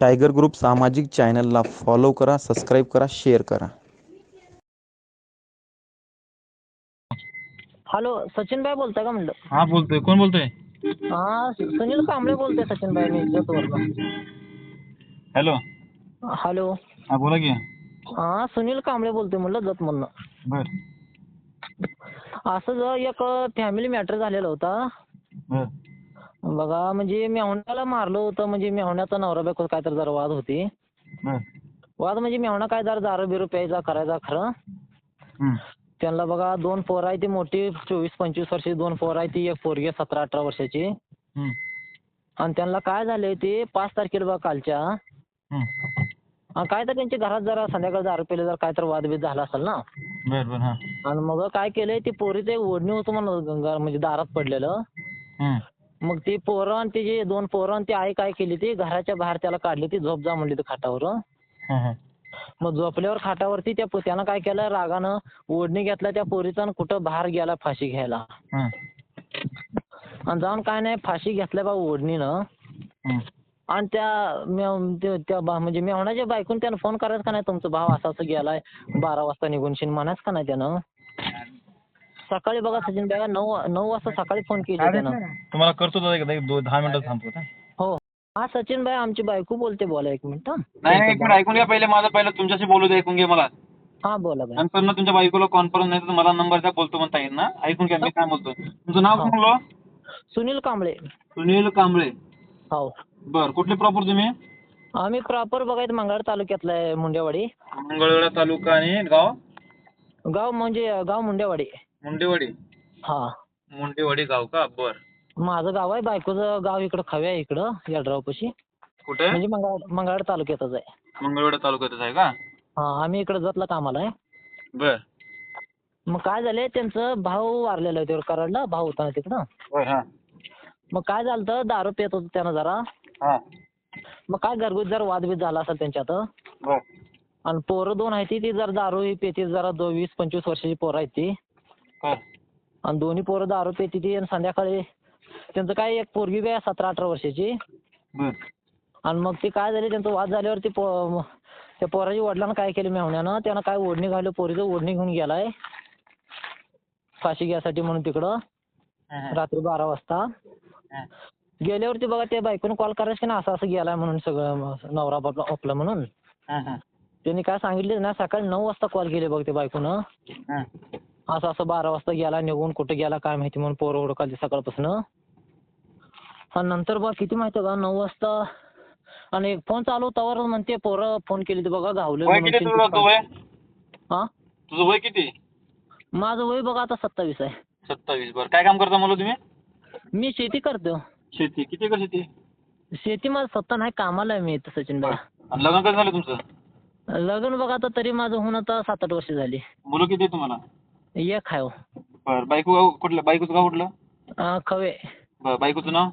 Tiger group सामाजिक चॅनलला follow करा सबस्क्राईब करा शेअर करा. हॅलो सचिन भाई बोलताय का म्हणलं? हा बोलतोय. कोण बोलतोय? हा सुनील कांबळे बोलतोय सचिन भाई मी हॅलो. हॅलो. हा बोला की. हा सुनील कांबळे बोलतोय म्हणलं जतमधनं बर. असं जर एक फॅमिली मॅटर झालेला होता बर. बघा म्हणजे मेवण्याला मारलं होतं म्हणजे मेवण्याचा नवरा बायको काय तर जरा वाद होती वाद म्हणजे मेवणा काय जरा दारू बिरू प्यायचा करायचा खरं. त्यांना बघा दोन पोरं आहे ती मोठी चोवीस पंचवीस वर्षाची दोन पोरं आहे ती एक पोरगी आहे सतरा अठरा वर्षाची. आणि त्यांना काय झालंय ते पाच तारखेला बघा कालच्या. आणि काय तर त्यांच्या घरात जरा संध्याकाळी दारू पेले जर काय तर वादबीद झाला असेल ना बर बर हा आणि मग काय केलंय ते पोरीचं एक ओढणी होतं म्हणून गंगा म्हणजे दारात पडलेलं. मग ती पोरं आणि ते जे दोन पोरं आणि ती आई काय केली ती? घराच्या बाहेर त्याला काढली ती झोप जा म्हणली ती खाटावर. मग झोपल्यावर खाटावरती त्या त्यानं काय केलं? रागानं ओढणी घेतला त्या पोरीचा आणि कुठं बाहेर गेला फाशी घ्यायला. आणि जाऊन काय नाही फाशी घेतल्या बा ओढणीनं. आणि त्या त्या बा- म्हणजे मेवण्याच्या बायकून त्यानं फोन करायचं का नाही? तुमचा भाव असा असं गेलाय बारा वाजता निघून शिन म्हणायचं का नाही त्यानं? सकाळी बघा सचिन भाई नऊ नऊ वाजता सकाळी फोन केली त्यानं. तुम्हाला करतो दादा एकदा एक दो दहा मिनिटात थांबतो का हो. हा सचिन भाई आमची बायको बोलते बोला एक मिनिट हं. नाही नाही, एक मिनिट ऐकून घ्या पहिले माझं पहिलं तुमच्याशी बोलू दे ऐकून घे मला. हा बोला भाई नंतर ना तुमच्या बायकोला कॉन्फरन्स नाही तर मला नंबर द्या बोलतो म्हणता येईल ना. ऐकून घ्या मी काय बोलतो तुमचं नाव हो. सांगलो? सुनील कांबळे. सुनील कांबळे. हो. बर कुठले प्रॉपर तुम्ही? आम्ही प्रॉपर बघायचं मंगळ तालुक्यातला आहे मुंडेवाडी. मंगळवेढा तालुका आणि गाव? गाव म्हणजे गाव मुंडेवाडी. मुंडेवाडी. हा. मुंडेवाडी गाव का? बर. माझं गाव आहे बायकोचं गाव इकडं खव्या आहे इकडं यड्रावपाशी. कुठे? म्हणजे मंगळ तालुक्यातच आहे. मंगळवेढा तालुक्यातच आहे का? हा आम्ही इकडं जतला कामाला आहे. बर. मग काय झालंय त्यांचं भाऊ वारलेलं आहे तेवढं कराडला भाऊ होता ना तिकडं. बर हा. मग काय झालं होतं दारू पित होतं त्यानं जरा. हा. मग काय घरगुती जरा वादबीद झाला असेल त्यांच्यात. बर. आणि पोरं दोन आहेत ती जरा दारू ही पिते जरा दो वीस पंचवीस वर्षाची पोरं आहेत ती. आणि दोन्ही पोरं दारू पिते ती आणि संध्याकाळी त्यांचं काय एक पोरगी बी आहे सतरा अठरा वर्षाची. आणि मग ते काय झाले त्यांचा वाद झाल्यावर ते पो त्या पोराच्या वडिलांना काय केलं मेवण्यानं त्यानं काय ओढणी घालू पोरीचं ओढणी घेऊन गेलाय. फाशी घ्यायसाठी म्हणून तिकडं. रात्री बारा वाजता. गेल्यावरती बघा त्या बायकोनं कॉल करायचं की ना असं असं गेलाय म्हणून सगळं नवरा बाप आपला म्हणून. त्यांनी काय सांगितलं ना सकाळी नऊ वाजता कॉल केले बघ त्या बायकोनं. असं असं बारा वाजता गेला निघून कुठं गेला काय माहिती म्हणून पोरं हुडकाली सकाळपासून. आणि नंतर बघा किती माहिती का नऊ वाजता आणि फोन चालू होतावर म्हणते पोरं फोन केली बघा गावले तुझं वय? हा? तुझं वय किती? माझं वय बघा आता सत्तावीस आहे. सत्तावीस बरं. काय काम करता मला तुम्ही? मी शेती करतो. शेती. किती एकर शेती? शेती माझं स्वतः नाही कामाला आहे मी इथं सचिन भाई आणि लग्न कधी झालं तुमचं? लग्न बघा आता तरी माझं होऊन आता सात आठ वर्ष झाली. मुलं किती तुम्हाला? एक आहे हो. बरं बायको गाव कुठलं? बायकोचं गाव कुठलं? अं, खवे. बरं बायकोचं नाव?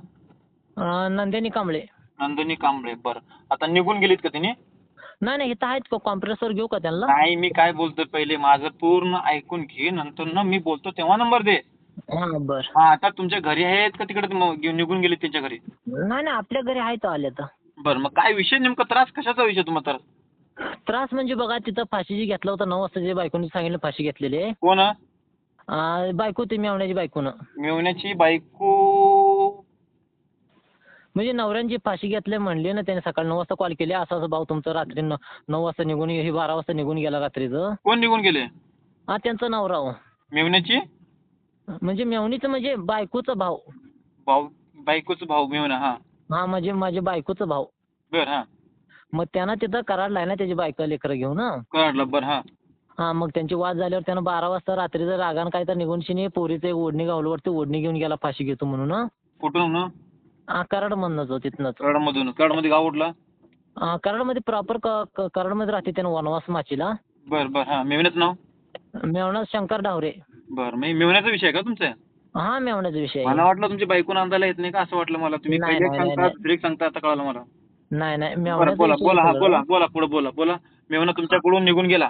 अं, नंदिनी कांबळे. नंदिनी कांबळे बरं. आता निघून गेलीत का तिने? नाही नाही इथं आहेत कॉम्प्रेसर घेऊ का त्यांना? नाही मी काय बोलतोय पहिले माझं पूर्ण ऐकून घे नंतर ना मी बोलतो तेव्हा नंबर दे. हा बर. हा आता तुमच्या घरी आहेत का तिकडे म- निघून गेलीत त्यांच्या घरी? नाही नाही आपल्या घरी आहेत आले तर. बरं मग काय विषय नेमका? त्रास कशाचा विषय तुम्हाला त्रास त्रास म्हणजे बघा तिथं फाशी जी घेतला होता नऊ वाजता जे बायकोने सांगितलं फाशी घेतलेली आहे. कोण? अं, बायको ती मेवण्याची बायकोनं. मिळवण्याची बायको? म्हणजे नवऱ्याने फाशी घेतली म्हणली ना त्याने सकाळी नऊ वाजता कॉल केली असं असं भाऊ तुमचं रात्री न- नऊ वाजता निघून हे बारा वाजता निघून गेला रात्रीचं. कोण निघून गेले? हा त्यांचा नवरा हो. मिळवण्याची म्हणजे मेवणीचं म्हणजे बायकोचा भाऊ. भाऊ बायकोचं भाऊ मिळवणा हा. हा म्हणजे माझ्या बायकोचा भाऊ. बर हा. मग त्यांना तिथं कराडला आहे ना त्याची बायको लेकरं घेऊन हं. बर हा. हा मग त्यांची वाद झाल्यावर त्यानं बारा वाजता रात्रीचं रागानं काय तर निघून शिनी पोरीचं एक ओढणी गावलवरती ओढणी घेऊन गेला फाशी घेतो म्हणून हं. कुठून ना हा? कराड म्हणणंच हो तिथनंच. कराडमधून. कराडमध्ये गाव कुठला? हा, कराडमध्ये प्रॉपर कराडमध्ये राहते त्यानं वनवास माचीला. बर बर हा. मिळवण्याचं नाव? मेवणा शंकर डावरे. बर मी मिळवण्याचा विषय का तुमचा? हा मेवण्याचा विषय. मला वाटलं तुमची बायको नांदायला येत नाही का असं वाटलं मला. तुम्ही सांगता आता कळालं मला. नाही नाही बरं बोला बोला हा बोललो. बोला बोला पुढे बोला बोला. बोला मेवना तुमच्याकडून निघून गेला.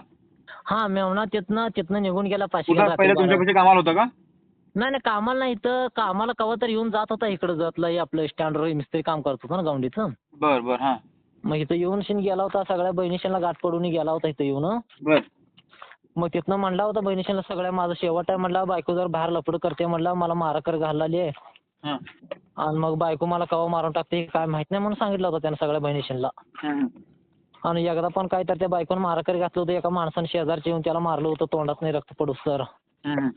हा मेवणा तिथनं तिथनं निघून गेला कुठं? घ्यायला पहिले तुमच्यापाशी कामाला होता का. नाही नाही कामाला नाही इथं कामाला कवा तर येऊन जात होता इकडं जातला आपलं स्टँडवर मिस्त्री काम करत होता ना गावंडीचं. बर बर हा. मग इथं येऊन शिन गेला होता सगळ्या बहिणीशीला गाठ पडून गेला होता इथं येऊन. बर. मग तिथनं म्हणला होता बहिणीशीला सगळ्या माझं शेवट आहे म्हणला बायको जर बाहेर लपड करते म्हणला मला माराकर घालली आहे. आणि मग बायको मला कवा मारून टाकते हे काय माहीत नाही म्हणून सांगितलं होतं त्यानं सगळ्या बहिणीशीला हं. आणि एकदा पण काय तर त्या बायकोनं माराकर घातलं होतं एका माणसानं शेजारचे येऊन त्याला मारलं होतं तोंडात नाही रक्त पडूस तर हं.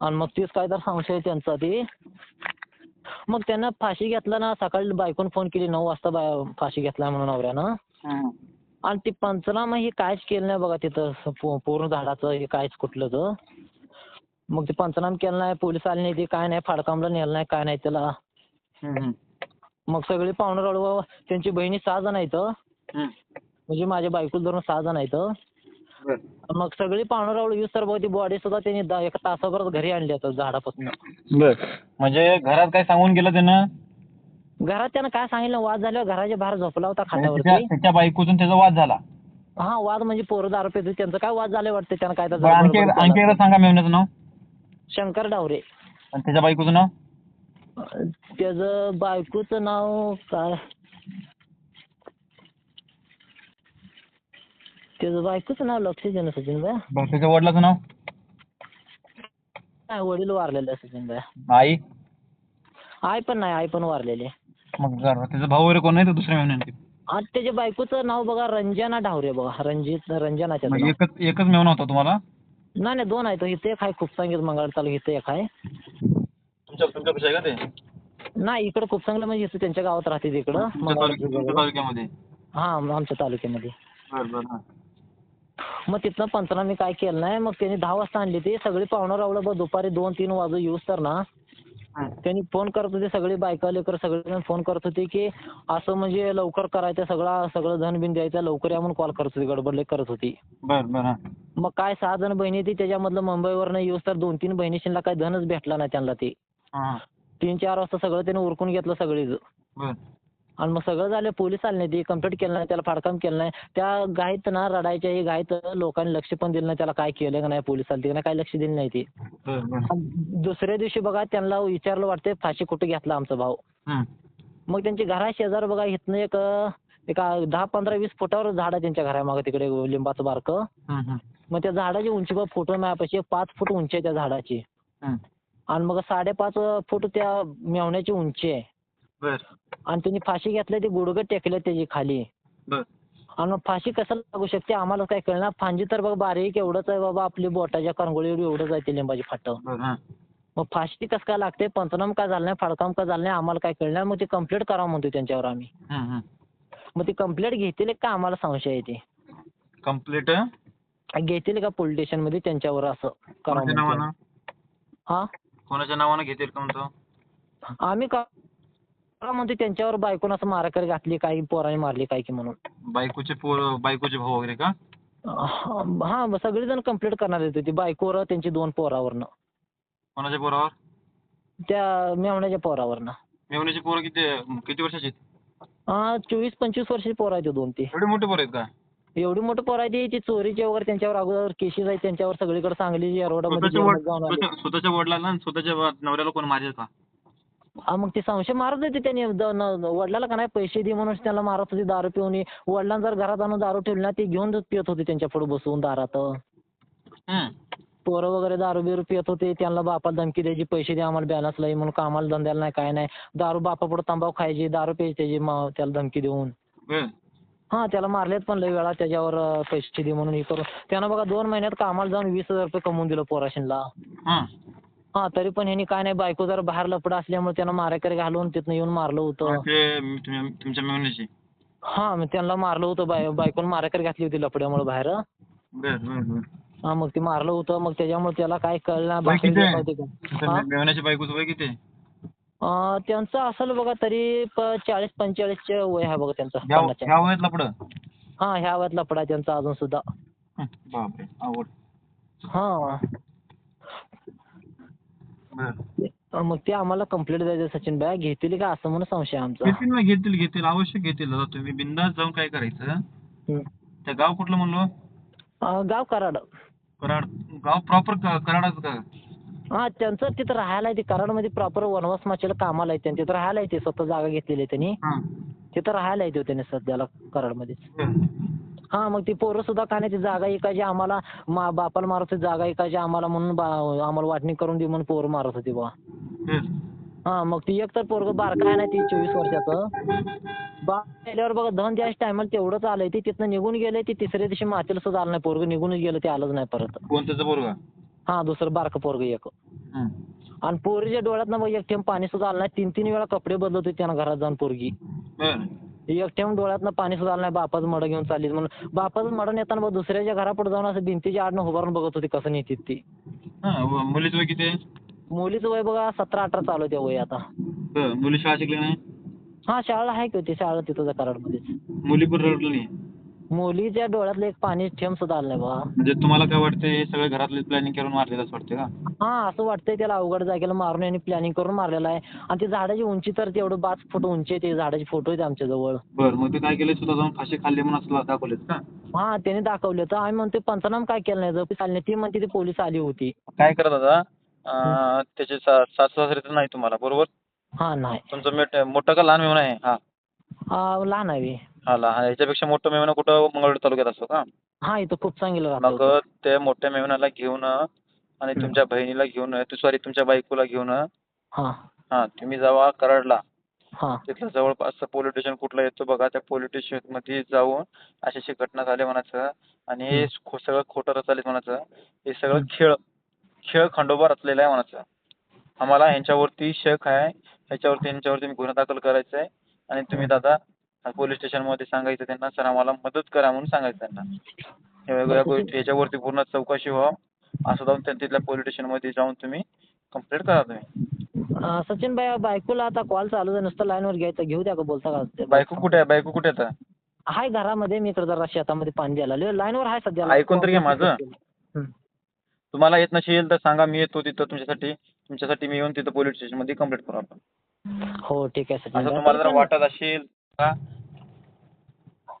आणि मग तीच काय तर संशय आहे त्यांचा ती मग त्यांना फाशी घेतला ना सकाळी बायकोनं फोन केली नऊ वाजता फाशी घेतलाय म्हणून नवऱ्यानं. आणि ती पंचनामा हे काहीच केलं नाही बघा तिथं पूर्ण झाडाचं हे काहीच कुठलंच मग ते पंचनामा केलं नाही पोलीस आले नाही ते काय नाही फाडकामला नेलं नाही काय नाही त्याला. हं. मग सगळी पाहुणं रडवा त्यांची बहिणी सहा जण आहेत. म्हणजे माझ्या बायकोला धरून सहा जण आहेत. मग सगळी पाहुणं रावळ यूज तर ती बॉडी सुद्धा त्यांनी एका तासाभरात घरी आणली आता झाडापासून. म्हणजे घरात काय सांगून गेलं त्यानं? घरात त्यानं काय सांगितलं? वाद झाल्यावर घराच्या बाहेर झोपला होता म्हणजे त्याच्या खाटावरती त्याच्या बायकोतून त्याचा वाद झाला. हा वाद म्हणजे पोरं दारू. त्यांचं काय वाद झाले वाटतं? त्यानं काय आणखी एकदा- सांगा मेवण्याचं नाव. शंकर डावरे. आणि त्याच्या बायकोचं नाव? त्याचं बायकोचं नाव काय? त्याचं बायकोचं नाव लक्षात येणं सचिन बरं त्याच्या वडिलाचं नाव? नाही वडील वारलेले आहे सचिन भाई आई? आई पण नाही आई पण वारलेली आहे. मग त्याचा भाऊ वगैरे कोण नाही तर दुसऱ्या मेवण्याने आणि त्याच्या बायकोचं नाव बघा रंजना डावरे बघा रणजित रंजना त्याचं मग नाव. एकच एकच मेवना होता तुम्हाला? नाही नाही दोन आहेत इथे. एक आहे खूपसांगीत मंगळ तालुक्यात इथे एक आहे. तुमच्या तुमच्यापेक्षा आहे का ते? नाही इकडं खूपसांगलं म्हणजे इथं त्यांच्या गावात राहते तिकडं तुमच्या मंगळ तालुक्या- तुमच्या तालुक्यामध्ये? हा आमच्या तालुक्यामध्ये. बरं बरं हां. मग तिथनं पंचनामे काय केलं नाही मग त्यांनी दहा वाजता आणली ती. सगळी पाहुणं रावलं बघ दुपारी दोन तीन वाजू येऊस तर ना. त्यांनी फोन करत होते सगळी बायका लेकर सगळेजण फोन करत होते की असं म्हणजे लवकर करायचं सगळं सगळं धन बिन द्यायचं लवकर या म्हणून कॉल करत होती गडबडले करत होती. बरं बरं हां. मग काय सहा जण बहिणी होती त्याच्यामधलं मुंबईवरनं येऊस तर दोन तीन बहिणीशीला काय धनच भेटला नाही त्यांना ते. हां. तीन चार वाजता सगळं त्याने उरकून घेतलं सगळीच बरं. आणि मग सगळं झालं पोलीस आले नाही ते कंप्लीट केलं नाही त्याला फाडकाम केलं नाही. त्या गायत ना रडायच्या ही गायत लोकांनी लक्ष पण दिलं नाही त्याला काय केलं का नाही पोलीस आले का काही लक्ष दिलं नाही ते. दुसऱ्या दिवशी बघा त्यांना विचारलं वाटतं फाशी कुठे घेतला आमचा भाऊ. मग त्यांची घरा शेजार बघा इथनं एक एक दहा पंधरा वीस फुटावर झाड आहे त्यांच्या घरामागे तिकडे लिंबाचं बारकं. मग त्या झाडाची उंची बघ फोटो माझ्यापाशी पाच फूट उंची आहे त्या झाडाची. आणि मग साडेपाच फूट त्या मेवण्याची उंची आहे. आणि त्यांनी फाशी घेतली ते गुडघं टेकले त्याची खाली. आणि मग फाशी कसं लागू शकते आम्हाला काय कळणार फांजी तर बघ बारीक एवढंच आहे बाबा आपली बोटाच्या करंगोळी एवढी एवढंच आहे ते लिंबाची फाटं. हां. मग फाशी कसं काय लागते? पंचनाम काय झालं नाही? फाडकाम काय झालं नाही? आम्हाला काय कळणार मग ते कंप्लेंट करा म्हणतो त्यांच्यावर आम्ही. मग ती कंप्लेंट घेतील का? आम्हाला संशय आहे ते. कंप्लीट घेतील का पोलीस स्टेशनमध्ये त्यांच्यावर असं करा हा? कोणाच्या नावानं घेतील का म्हणतो? आम्ही का करा म्हणतो त्यांच्यावर बायकोनं असं माराकर घातली काही पोराने मारली काय की म्हणून. बायकोचे पोर बायकोचे भाऊ वगैरे का? हा सगळेजण कंप्लेंट करणार होते ती बायकोवर त्यांची दोन पोरावरनं. कोणाच्या पोरावर? त्या मेवण्याच्या पोरावरनं. मेवण्याची पोरं किती किती वर्षाची आहेत? हा चोवीस पंचवीस वर्षाची पोरं आहेत दोन ती. एवढे मोठे पोरं आहेत का? एवढी मोठी पोरं आहे ती चोरीची वगैरे त्यांच्यावर अगोदर केसेस आहेत त्यांच्यावर सगळीकडे सांगली येरवडामध्ये स्वतःच्या वड- जेलमध्ये जाऊन आले. स्वतः- स्वतःच्या वडिलांना आणि स्वतःच्या वा- नवऱ्याला कोण मारेल का? हा, मग ते संशय मारत होते त्यांनी. द- न- वडिलाला का नाही पैसे दे म्हणून त्याला मारत होते दारू पिऊन वडिलांना जर घरात आणून दारू ठेवली ना ते घेऊन पित होते त्यांच्या पुढे बसवून दारात. पोरं वगैरे दारू बिरू पित होते. त्यांना बापाला धमकी द्यायची पैसे द्या आम्हाला बॅलन्स लाई म्हणून कामाला धंद्याला नाही काय नाही. दारू बापापुढे तंबाखू खायची दारू प्यायची त्याची म- त्याला धमकी देऊन. हा त्याला मारलेत पण लय वेळा त्याच्यावर अं, पैसे दे म्हणून हे करून. त्यानं बघा दोन महिन्यात कामाला जाऊन वीस हजार रुपये कमवून दिलं पोराशीनला हा तरी पण ह्यांनी काय नाही बायको जरा बाहेर लपडा असल्यामुळे त्यानं मारेकरी घालून तिथनं येऊन मारलं होतं. ते मी- तुम्ही- तुमच्या हा मग त्यांना मारलं होतं बाय बायकोनं मारेकरी घातली होती लपड्यामुळे बाहेर. बरं बरं बरं. हा मग ते मारलं होतं मग त्याच्यामुळे त्याला काय कळलं नाही, वय किती आहे? तुमच्या हा? मे- मेवण्याच्या बायकोचं वय किती आहे? अं, त्यांचं असेल बघा तरी प- चाळीस पंचेचाळीसचे वय आहे बघा त्यांचं ह्या पन्नासच्या. ह्या वयात लपडं हा ह्या वयात लपडा आहे त्यांचा अजून सुद्धा. हं, बापरे आवड हा. मग ते आम्हाला कंप्लेंट द्यायचं सचिन भाई. घेतील का? असं म्हणून संशय आहे आमचा. घेतील ना घेतील घेतील. अवश्य घेतील आता तुम्ही बिंदास जाऊन काय करायचं? हम्म. त्या गाव कुठलं म्हणलो? अं, गाव कराड. कराड. गाव प्रॉपर कराडाच का? हा त्यांचं तिथं राहायला आहे. ते कराडमध्ये प्रॉपर वनवास माचेला कामाला आहे. तिथं राहायला आहे. ते स्वतः जागा घेतलेली आहे त्यांनी. हां. तिथं राहायला येते त्याने सध्याला कराडमध्ये बर. हा मग ती पोरं सुद्धा खाण्याची जागा ऐकायची आम्हाला. मा बापाला मारत होती जागा ऐकायची आम्हाला म्हणून बा आम्हाला वाटणी करून दे म्हणून पोरं मारत होती बा. हा मग ती एक तर पोरग बारका आहे ना ती चोवीस वर्षाचं. बा गेल्यावर बघा दहन द्यायच्या टायमाला तेवढंच आलंय ते तिथनं निघून गेलंय ते तिसऱ्या दिवशी मातेला सुद्धा आलं नाही पोरग निघूनच गेलं ते आलंच नाही परत. कोणत्याचं पोरगा? हा दुसरं बारकं पोरग एक. आणि पोरीच्या डोळ्यात ना एक थेंब पाणी सुद्धा आलं नाही तीन तीन वेळा कपडे बदलत होते त्यानं घरात जाऊन पोरगी. एक थेंब डोळ्यातनं पाणी सुद्धा आलं नाही बापाचं मड घेऊन चालली म्हणून. बापाचं मड नेताना बघ दुसऱ्याच्या घरापुढे जाऊन असं भिंतीच्या आडनं उभारून बघत होती कसं नेतात ती. हा व- मुलीचं वय किती आहे? मुलीचं वय बघा सतरा अठरा चालू आहे त्या वय आता. बर मुली शाळा शिकली नाही? हा शाळा आहे की होती शाळा तिथं कराडमध्येच. मुली पण रडली नाही? मुलीच्या डोळ्यातलं एक पाणी थेंब सुद्धा आलं नाही बघा म्हणजे तुम्हाला काय वाटतंय हे सगळं घरातले प्लॅनिंग करून मारलेलं असं वाटतंय का? हा असं वाटतंय त्याला अवघड जागेला मारून यांनी प्लॅनिंग करून मारलेलं आहे. आणि ती झाडाची उंची तर तेवढं पाच फूट उंची आहे ते झाडाची फोटो आहेत आमच्या जवळ बर मग ते काय केलं? स्वतः जाऊन फाशी खाल्ली म्हणून असं दाखवलेत का? हा त्याने दाखवले तर आम्ही म्हणतो पंचनाम काय केलं नाही? आली नाही. ती म्हणते ती पोलीस आली होती. काय करा दादा अं, त्याचे सा- सासू सासरे तर नाही तुम्हाला बरोबर? हा नाही. तुमचं मेट मोठं का लहान मेहून आहे? हा. आ, लहान आहे. हा लहान ह्याच्यापेक्षा मोठं मेहून कुठं मंगळवेढ तालुक्यात असतो का? हा इथं खूप चांगलं मग त्या मोठ्या मेहुणाला घेऊन आणि. तुमच्या बहिणीला घेऊन सॉरी तुमच्या बायकोला घेऊन हा. हा. तुम्ही जावा कराडला. हा. तिथलं जवळपास पोलीस स्टेशन कुठलं येतो बघा त्या पोलीस स्टेशनमध्ये जाऊन अशी अशी घटना झाली म्हणायचं. आणि हे सगळं खोटं रचालीत म्हणायचं. हे सगळं. खेळ खेळ खंडोबा रचलेला आहे म्हणायचं. आम्हाला ह्यांच्यावरती शक आहे. ह्याच्यावरती ह्यांच्यावरती गुन्हा दाखल करायचा आहे आणि तुम्ही दादा पोलीस स्टेशनमध्ये सांगायचं त्यांना सर आम्हाला मदत करा म्हणून सांगायचं त्यांना. वेगवेगळ्या गोष्टी ह्याच्यावरती पूर्ण चौकशी व्हावं. असं जाऊन त्या तिथल्या पोलीस स्टेशनमध्ये जाऊन तुम्ही कंप्लेंट करा तुम्ही. सचिन भाई बायकोला आता कॉल चालू आहे. नुसतं लाईनवर घ्यायचं घेऊ द्या का बोलता का? बायको कुठे आहे? बायको कुठे आहे आता? हाय घरामध्ये. मी इकडे जरा शेतामध्ये पाणी द्यायला आलोय. लाईनवर आहे सध्या. ऐकून तर घ्या माझं. हं. तुम्हाला येत नसेल तर सांगा. मी येतो तिथं तुमच्यासाठी. तुमच्यासाठी मी येऊन तिथं पोलीस स्टेशनमध्ये कंप्लेंट करू आपण. हो ठीक आहे सचिन असं भाई. तुम्हाला जर वाटत असेल का?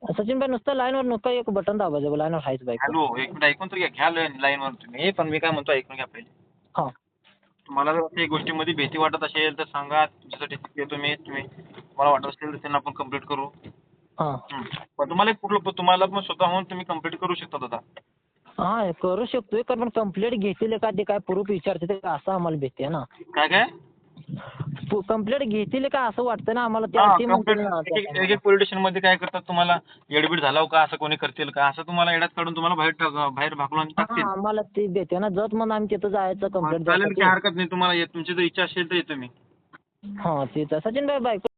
सचिन भाई नुसतं लाईनवर नुसतं एक बटन दाबायचं लाईनवर आहेच बाईक हॅलो एक मिनिट ऐकून तर घ्या घ्या लाईन वर तुम्ही पण मी काय म्हणतो ऐकून घ्या पहिले. हा. तुम्हाला जर त्या गोष्टीमध्ये भीती वाटत असेल तर सांगा तुमच्यासाठी येतो मी तुम्ही तुम्हाला वाटत असेल तर त्यांना आपण कंप्लीट करू. हा. हं. पण तुम्हाला एक कुठलं तुम्हाला पण स्वतःहून तुम्ही कंप्लीट करू शकता दादा हा करू शकतोय कारण पण कंप्लेंट घेतील का ते काय प्रूफ विचारते ते असं आम्हाला भेटते ना. काय काय? कंप्लेंट घेतील का असं वाटतं ना आम्हाला? त्या ते एक एक- पोलीस स्टेशनमध्ये काय करतात तुम्हाला? येडबीड झाला हो का? असं कोणी करतील का? असं तुम्हाला येड्यात काढून तुम्हाला बाहेर टाक- बाहेर भाकलून टाकतील. हा, आम्हाला ते देते ना. जत म्हणून आम्ही तिथं जायचं कंप्लेंट चालेल हरकत नाही तुम्हाला. ये- तुमची जर इच्छा असेल तर येतो मी. हा तेच आहे. सचिन भाई बायको